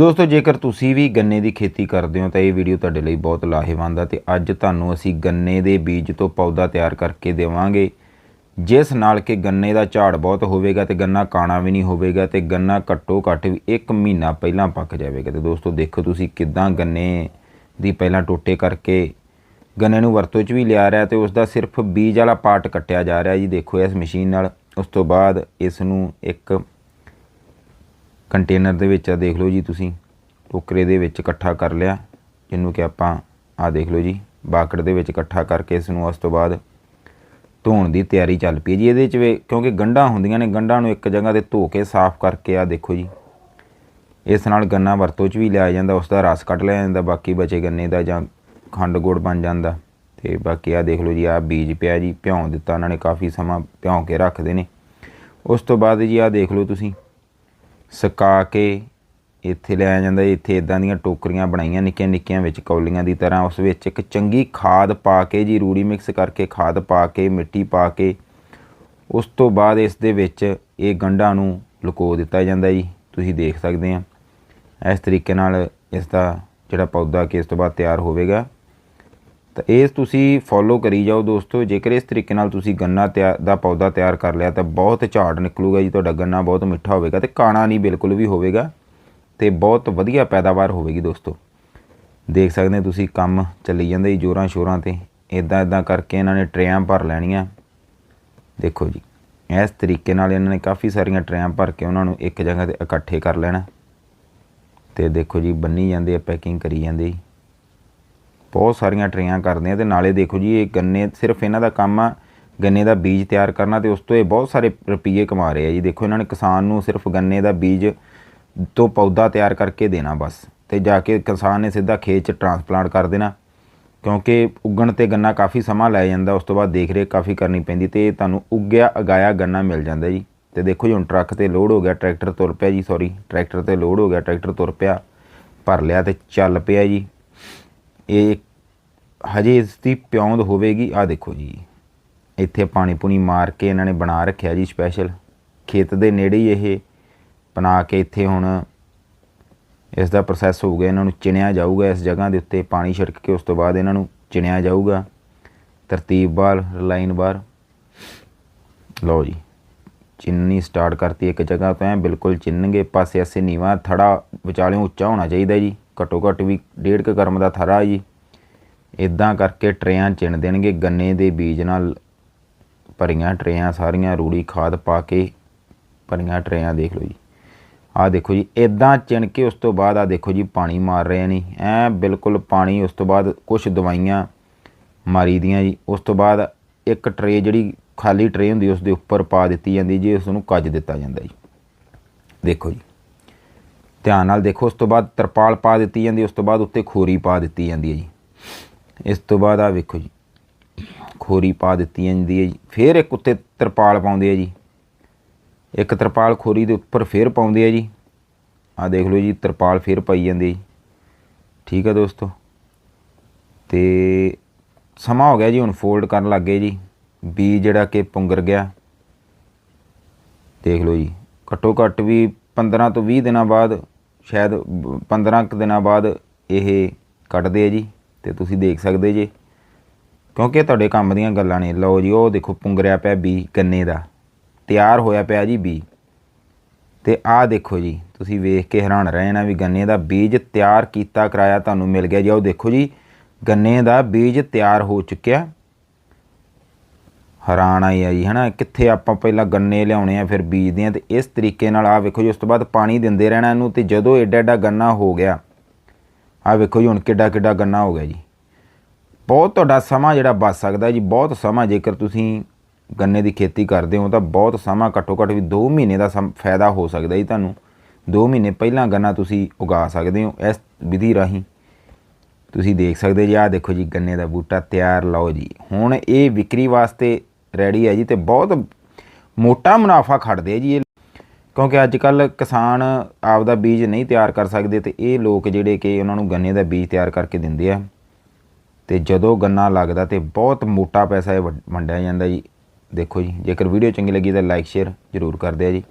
ਦੋਸਤੋ, ਜੇਕਰ ਤੁਸੀਂ ਵੀ ਗੰਨੇ ਦੀ ਖੇਤੀ ਕਰਦੇ ਹੋ, ਤਾਂ ਇਹ ਵੀਡੀਓ ਤੁਹਾਡੇ ਲਈ ਬਹੁਤ ਲਾਹੇਵੰਦ ਆ ਤੇ ਅੱਜ ਤੁਹਾਨੂੰ ਅਸੀਂ ਗੰਨੇ ਦੇ ਬੀਜ ਤੋਂ ਪੌਦਾ ਤਿਆਰ ਕਰਕੇ ਦੇਵਾਂਗੇ, ਜਿਸ ਨਾਲ ਕਿ ਗੰਨੇ ਦਾ ਝਾੜ ਬਹੁਤ ਹੋਵੇਗਾ ਤੇ ਗੰਨਾ ਕਾਣਾ ਵੀ ਨਹੀਂ ਹੋਵੇਗਾ ਤੇ ਗੰਨਾ ਘੱਟੋ ਘੱਟ ਵੀ 1 ਮਹੀਨਾ ਪਹਿਲਾਂ ਪੱਕ ਜਾਵੇਗਾ। ਤੇ ਦੋਸਤੋ, ਦੇਖੋ ਤੁਸੀਂ ਕਿਦਾਂ ਗੰਨੇ ਦੀ ਪਹਿਲਾਂ ਟੋਟੇ ਕਰਕੇ ਗੰਨੇ ਨੂੰ ਵਰਤੋਂ 'ਚ ਵੀ ਲਿਆ ਰਿਹਾ ਤੇ ਉਸ ਦਾ ਸਿਰਫ ਬੀਜ ਵਾਲਾ ਪਾਰਟ ਕੱਟਿਆ ਜਾ ਰਿਹਾ ਜੀ। ਦੇਖੋ, ਇਸ ਮਸ਼ੀਨ ਨਾਲ ਉਸ ਤੋਂ ਬਾਅਦ ਇਸ ਨੂੰ ਇੱਕ ਕੰਟੇਨਰ ਦੇ ਵਿੱਚ ਆ, ਦੇਖ ਲਓ ਜੀ ਤੁਸੀਂ। ਟੋਕਰੇ ਦੇ ਵਿੱਚ ਇਕੱਠਾ ਕਰ ਲਿਆ, ਜਿਹਨੂੰ ਕਿ ਆਪਾਂ ਆ ਦੇਖ ਲਓ ਜੀ ਬਾਕਟ ਦੇ ਵਿੱਚ ਇਕੱਠਾ ਕਰਕੇ ਇਸ ਨੂੰ ਉਸ ਤੋਂ ਬਾਅਦ ਧੋਣ ਦੀ ਤਿਆਰੀ ਚੱਲ ਪਈ ਜੀ ਇਹਦੇ ਵਿੱਚ ਵੀ, ਕਿਉਂਕਿ ਗੰਢਾਂ ਹੁੰਦੀਆਂ ਨੇ, ਗੰਢਾਂ ਨੂੰ ਇੱਕ ਜਗ੍ਹਾ ਤੇ ਧੋ ਕੇ ਸਾਫ਼ ਕਰਕੇ ਆ ਦੇਖੋ ਜੀ। ਇਸ ਨਾਲ ਗੰਨਾ ਵਰਤੋਂ 'ਚ ਵੀ ਲਿਆ ਜਾਂਦਾ, ਉਸ ਦਾ ਰਸ ਕੱਢ ਲਿਆ ਜਾਂਦਾ, ਬਾਕੀ ਬਚੇ ਗੰਨੇ ਦਾ ਜਾਂ ਖੰਡ ਗੁੜ ਬਣ ਜਾਂਦਾ। ਤੇ ਬਾਕੀ ਆ ਦੇਖ ਲਓ ਜੀ ਆ ਬੀਜ ਪਿਆ ਜੀ, ਭਿਉਂ ਦਿੱਤਾ, ਉਹਨਾਂ ਨੇ ਕਾਫੀ ਸਮਾਂ ਭਿਉਂ ਕੇ ਰੱਖਦੇ ਨੇ। ਉਸ ਤੋਂ ਬਾਅਦ ਜੀ ਆ ਦੇਖ ਲਓ ਤੁਸੀਂ ਸੁਕਾ ਕੇ ਇੱਥੇ ਲਿਆ ਜਾਂਦਾ ਜੀ। ਇੱਥੇ ਇਦਾਂ ਦੀਆਂ ਟੋਕਰੀਆਂ ਬਣਾਈਆਂ ਨਿੱਕੀਆਂ ਨਿੱਕੀਆਂ ਵਿੱਚ ਕੌਲੀਆਂ ਦੀ ਤਰ੍ਹਾਂ, ਉਸ ਵਿੱਚ ਇੱਕ ਚੰਗੀ ਖਾਦ ਪਾ ਕੇ ਜੀ, ਰੂੜੀ ਮਿਕਸ ਕਰਕੇ ਖਾਦ ਪਾ ਕੇ, ਮਿੱਟੀ ਪਾ ਕੇ, ਉਸ ਤੋਂ ਬਾਅਦ ਇਸ ਦੇ ਵਿੱਚ ਇਹ ਗੰਢਾਂ ਨੂੰ ਲੁਕੋ ਦਿੱਤਾ ਜਾਂਦਾ ਜੀ, ਤੁਸੀਂ ਦੇਖ ਸਕਦੇ ਆ ਇਸ ਤਰੀਕੇ ਨਾਲ ਇਸ ਦਾ ਜਿਹੜਾ ਪੌਦਾ ਕਿ ਇਸ ਤੋਂ ਬਾਅਦ ਤਿਆਰ ਹੋਵੇਗਾ ਤਾਂ ਇਹ ਤੁਸੀਂ ਫੋਲੋ ਕਰੀ ਜਾਓ ਦੋਸਤੋ। ਜੇਕਰ ਇਸ ਤਰੀਕੇ ਨਾਲ ਤੁਸੀਂ ਗੰਨਾ ਤਿਆਰ ਦਾ ਪੌਦਾ ਤਿਆਰ ਕਰ ਲਿਆ, ਤਾਂ ਬਹੁਤ ਝਾੜ ਨਿਕਲੂਗਾ ਜੀ, ਤੁਹਾਡਾ ਗੰਨਾ ਬਹੁਤ ਮਿੱਠਾ ਹੋਵੇਗਾ ਤੇ ਕਾਣਾ ਨਹੀਂ ਬਿਲਕੁਲ ਵੀ ਹੋਵੇਗਾ ਤੇ ਬਹੁਤ ਵਧੀਆ ਪੈਦਾਵਾਰ ਹੋਵੇਗੀ ਦੋਸਤੋ। ਦੇਖ ਸਕਦੇ ਤੁਸੀਂ ਕੰਮ ਚੱਲੀ ਜਾਂਦਾ ਜੀ ਜੋਰਾਂ ਸ਼ੋਰਾਂ ਤੇ। ਇਦਾਂ ਇਦਾਂ ਕਰਕੇ ਇਹਨਾਂ ਨੇ ਟਰੇਆਂ ਭਰ ਲੈਣੀਆਂ। ਦੇਖੋ ਜੀ, ਇਸ ਤਰੀਕੇ ਨਾਲ ਇਹਨਾਂ ਨੇ ਕਾਫੀ ਸਾਰੀਆਂ ਟਰੇਆਂ ਭਰ ਕੇ ਉਹਨਾਂ ਨੂੰ ਇੱਕ ਜਗ੍ਹਾ ਤੇ ਇਕੱਠੇ ਕਰ ਲੈਣਾ। ਤੇ ਦੇਖੋ ਜੀ, ਬੰਨੀ ਜਾਂਦੇ ਆ, ਪੈਕਿੰਗ ਕਰੀ ਜਾਂਦੇ ਜੀ। ਬਹੁਤ ਸਾਰੀਆਂ ਟਰੇਆਂ ਕਰਦੇ ਆ ਤੇ ਨਾਲੇ ਦੇਖੋ ਜੀ, ਇਹ ਗੰਨੇ ਸਿਰਫ ਇਹਨਾਂ ਦਾ ਕੰਮ ਆ, ਗੰਨੇ ਦਾ ਬੀਜ ਤਿਆਰ ਕਰਨਾ ਤੇ ਉਸ ਤੋਂ ਇਹ ਬਹੁਤ ਸਾਰੇ ਰੁਪਈਏ ਕਮਾ ਰਹੇ ਆ ਜੀ। ਦੇਖੋ ਇਹਨਾਂ ਨੇ ਕਿਸਾਨ ਨੂੰ ਸਿਰਫ ਗੰਨੇ ਦਾ ਬੀਜ ਤੋਂ ਪੌਦਾ ਤਿਆਰ ਕਰਕੇ ਦੇਣਾ ਬਸ ਤੇ ਜਾ ਕੇ ਕਿਸਾਨ ਨੇ ਸਿੱਧਾ ਖੇਤ 'ਚ ਟਰਾਂਸਪਲਾਂਟ ਕਰ ਦੇਣਾ, ਕਿਉਂਕਿ ਉੱਗਣ ਤੇ ਗੰਨਾ ਕਾਫੀ ਸਮਾਂ ਲੈ ਜਾਂਦਾ, ਉਸ ਤੋਂ ਬਾਅਦ ਦੇਖ ਰੇਖ ਕਾਫੀ ਕਰਨੀ ਪੈਂਦੀ ਤੇ ਤੁਹਾਨੂੰ ਉੱਗਿਆ ਅਗਾਇਆ ਗੰਨਾ ਮਿਲ ਜਾਂਦਾ ਜੀ। ਤੇ ਦੇਖੋ ਜੀ, ਹੁਣ ਟਰੱਕ ਤੇ ਲੋਡ ਹੋ ਗਿਆ, ਟਰੈਕਟਰ ਤੁਰ ਪਿਆ ਜੀ ਸੌਰੀ ਟਰੈਕਟਰ ਤੇ ਲੋਡ ਹੋ ਗਿਆ, ਟਰੈਕਟਰ ਤੁਰ ਪਿਆ, ਭਰ ਲਿਆ ਤੇ ਚੱਲ ਪਿਆ ਜੀ। ਇਹ ਹਜੇ ਇਸ ਦੀ ਪਿਉਂਦ ਹੋਵੇਗੀ। ਆ ਦੇਖੋ ਜੀ। ਇੱਥੇ ਪਾਣੀ ਪੂਣੀ ਮਾਰ ਕੇ ਇਹਨਾਂ ਨੇ ਬਣਾ ਰੱਖਿਆ ਜੀ ਸਪੈਸ਼ਲ ਖੇਤ ਦੇ ਨੇੜੇ ਹੀ ਇਹ। ਬਣਾ ਕੇ ਇੱਥੇ ਹੁਣ ਇਸ ਦਾ ਪ੍ਰੋਸੈਸ ਹੋਊਗਾ, ਇਹਨਾਂ ਨੂੰ ਚਿਣਿਆ ਜਾਊਗਾ। ਇਸ ਜਗ੍ਹਾ ਦੇ ਉੱਤੇ ਪਾਣੀ ਛਿੜਕ ਕੇ ਉਸ ਤੋਂ ਬਾਅਦ ਇਹਨਾਂ ਨੂੰ ਚਿਣਿਆ ਜਾਊਗਾ। ਤਰਤੀਬ ਬਾਰ ਲਾਈਨ ਬਾਰ ਲਓ ਜੀ। ਚਿੰਨੀ ਸਟਾਰਟ ਕਰਤੀ ਇੱਕ ਜਗ੍ਹਾ ਤੋਂ। ਐ ਬਿਲਕੁਲ ਚਿੰਨਗੇ ਪਾਸੇ ਐਸੇ ਨੀਵਾ ਥੜਾ ਵਿਚਾਲਿਓਂ ਉੱਚਾ ਹੋਣਾ ਚਾਹੀਦਾ ਜੀ। ਘੱਟੋ ਘੱਟ ਵੀ ਡੇਢ ਕੁ ਕਰਮ ਦਾ ਥੜਾ ਜੀ। ਇਦਾਂ ਕਰਕੇ ਟਰੇਆਂ ਚਿਣ ਦੇਣਗੇ, ਗੰਨੇ ਦੇ ਬੀਜ ਨਾਲ ਭਰੀਆਂ ਟਰੇਆਂ, ਸਾਰੀਆਂ ਰੂੜੀ ਖਾਦ ਪਾ ਕੇ ਭਰੀਆਂ ਟਰੇਆਂ ਦੇਖ ਲਓ ਜੀ। ਆਹ ਦੇਖੋ ਜੀ ਇਦਾਂ ਚਿਣ ਕੇ ਉਸ ਤੋਂ ਬਾਅਦ ਆਹ ਦੇਖੋ ਜੀ, ਪਾਣੀ ਮਾਰ ਰਹੇ ਨੇ। ਐ ਬਿਲਕੁਲ ਪਾਣੀ ਉਸ ਤੋਂ ਬਾਅਦ ਕੁਝ ਦਵਾਈਆਂ ਮਾਰੀ ਦੀਆਂ ਜੀ। ਉਸ ਤੋਂ ਬਾਅਦ ਇੱਕ ਟਰੇ ਜਿਹੜੀ ਖਾਲੀ ਟਰੇ ਹੁੰਦੀ, ਉਸ ਦੇ ਉੱਪਰ ਪਾ ਦਿੱਤੀ ਜਾਂਦੀ, ਜੀ ਉਸ ਨੂੰ ਕੱਜ ਦਿੱਤਾ ਜਾਂਦਾ ਜੀ। ਦੇਖੋ ਜੀ। ਧਿਆਨ ਨਾਲ ਦੇਖੋ, ਉਸ ਤੋਂ ਬਾਅਦ ਤਰਪਾਲ ਪਾ ਦਿੱਤੀ ਜਾਂਦੀ, ਉਸ ਤੋਂ ਬਾਅਦ ਉੱਤੇ ਖੋਰੀ ਪਾ ਦਿੱਤੀ ਜਾਂਦੀ ਹੈ ਜੀ। ਇਸ ਤੋਂ ਬਾਅਦ ਆ ਵੇਖੋ ਜੀ, ਖੋਰੀ ਪਾ ਦਿੱਤੀ ਜਾਂਦੀ ਹੈ ਜੀ, ਫਿਰ ਇੱਕ ਉੱਤੇ ਤਰਪਾਲ ਪਾਉਂਦੇ ਆ ਜੀ। ਇੱਕ ਤਰਪਾਲ ਖੋਰੀ ਦੇ ਉੱਪਰ ਫਿਰ ਪਾਉਂਦੇ ਆ ਜੀ। ਆ ਦੇਖ ਲਓ ਜੀ, ਤਰਪਾਲ ਫਿਰ ਪਾਈ ਜਾਂਦੀ ਹੈ ਜੀ। ਠੀਕ ਹੈ ਦੋਸਤੋ। ਤੇ ਸਮਾਂ ਹੋ ਗਿਆ ਜੀ, ਹੁਣ ਫੋਲਡ ਕਰਨ ਲੱਗੇ ਜੀ। ਬੀ ਜਿਹੜਾ ਕਿ ਪੁੰਗਰ ਗਿਆ। ਦੇਖ ਲਓ ਜੀ, ਘੱਟੋ ਘੱਟ ਵੀ 15 ਤੋਂ 20 ਦਿਨਾਂ ਬਾਅਦ, ਸ਼ਾਇਦ 15 ਕੁ ਦਿਨਾਂ ਬਾਅਦ ਇਹ ਕੱਟਦੇ ਆ ਜੀ, ਤੇ ਤੁਸੀਂ ਦੇਖ ਸਕਦੇ ਜੇ। ਕਿਉਂਕਿ ਤੁਹਾਡੇ ਕੰਮ ਦੀਆਂ ਗੱਲਾਂ ਨੇ। ਲਓ ਜੀ, ਉਹ ਦੇਖੋ ਪੁੰਗਰਿਆ ਪਿਆ ਬੀ, ਗੰਨੇ ਦਾ। ਤਿਆਰ ਹੋਇਆ ਪਿਆ ਜੀ ਬੀ। ਤੇ ਆਹ ਦੇਖੋ ਜੀ, ਤੁਸੀਂ ਵੇਖ ਕੇ ਹੈਰਾਨ ਰਹੇ ਨਾ ਵੀ ਗੰਨੇ ਦਾ ਬੀਜ ਤਿਆਰ ਕੀਤਾ, ਕਰਾਇਆ ਤੁਹਾਨੂੰ ਮਿਲ ਗਿਆ ਜੀ। ਉਹ ਦੇਖੋ ਜੀ, ਗੰਨੇ ਦਾ ਬੀਜ ਤਿਆਰ ਹੋ ਚੁੱਕਿਆ। ਹੈਰਾਨ ਆਈ ਆ ਜੀ, ਹਨਾ? ਕਿੱਥੇ ਆਪਾਂ ਪਹਿਲਾਂ ਗੰਨੇ ਲਿਆਉਣੇ ਆ, ਫਿਰ ਬੀਜਦੇ ਆ ਤੇ ਇਸ ਤਰੀਕੇ ਨਾਲ ਆ ਵੇਖੋ ਜੀ, ਉਸ ਤੋਂ ਬਾਅਦ ਪਾਣੀ ਦਿੰਦੇ ਰਹਿਣਾ ਇਹਨੂੰ ਤੇ ਜਦੋਂ ਏਡਾ ਏਡਾ ਗੰਨਾ ਹੋ ਗਿਆ ਆ ਵੇਖੋ ਜੀ, ਹੁਣ ਕਿੱਡਾ ਕਿੱਡਾ ਗੰਨਾ ਹੋ ਗਿਆ ਜੀ। ਬਹੁਤ ਤੁਹਾਡਾ ਸਮਾਂ ਜਿਹੜਾ ਬਚ ਸਕਦਾ ਜੀ, ਬਹੁਤ ਸਮਾਂ ਜੇਕਰ ਤੁਸੀਂ ਗੰਨੇ ਦੀ ਖੇਤੀ ਕਰਦੇ ਹੋ, ਤਾਂ ਬਹੁਤ ਸਮਾਂ ਘੱਟੋ ਘੱਟ ਵੀ 2 ਮਹੀਨੇ ਦਾ ਸਮ- ਫਾਇਦਾ ਹੋ ਸਕਦਾ ਜੀ ਤੁਹਾਨੂੰ। 2 ਮਹੀਨੇ ਪਹਿਲਾਂ ਗੰਨਾ ਤੁਸੀਂ ਉਗਾ ਸਕਦੇ ਹੋ, ਇਸ ਵਿਧੀ ਰਾਹੀਂ। ਤੁਸੀਂ ਦੇਖ ਸਕਦੇ ਜੀ, ਆਹ ਦੇਖੋ ਜੀ, ਗੰਨੇ ਦਾ ਬੂਟਾ ਤਿਆਰ, ਲਓ ਜੀ। ਹੁਣ ਇਹ ਵਿਕਰੀ ਵਾਸਤੇ ਰੈਡੀ ਹੈ ਜੀ ਤੇ ਬਹੁਤ ਮੋਟਾ ਮੁਨਾਫਾ ਖੜਦੇ ਆ ਜੀ ਇਹ। ਕਿਉਂਕਿ ਅੱਜ ਕੱਲ ਕਿਸਾਨ ਆਪਦਾ ਬੀਜ ਨਹੀਂ ਤਿਆਰ ਕਰ ਸਕਦੇ ਤੇ ਇਹ ਲੋਕ ਜਿਹੜੇ ਕਿ ਉਹਨਾਂ ਨੂੰ ਗੰਨੇ ਦਾ ਬੀਜ ਤਿਆਰ ਕਰਕੇ ਦਿੰਦੇ ਆ। ਤੇ ਜਦੋਂ ਗੰਨਾ ਲੱਗਦਾ ਤੇ ਬਹੁਤ ਮੋਟਾ ਪੈਸਾ ਇਹ ਵੰਡ- ਵੰਡਿਆ ਜਾਂਦਾ ਜੀ। ਦੇਖੋ ਜੀ, ਜੇਕਰ ਵੀਡੀਓ ਚੰਗੀ ਲੱਗੀ ਤਾਂ ਲਾਈਕ ਸ਼ੇਅਰ ਜ਼ਰੂਰ ਕਰ ਦਿਆ ਜੀ।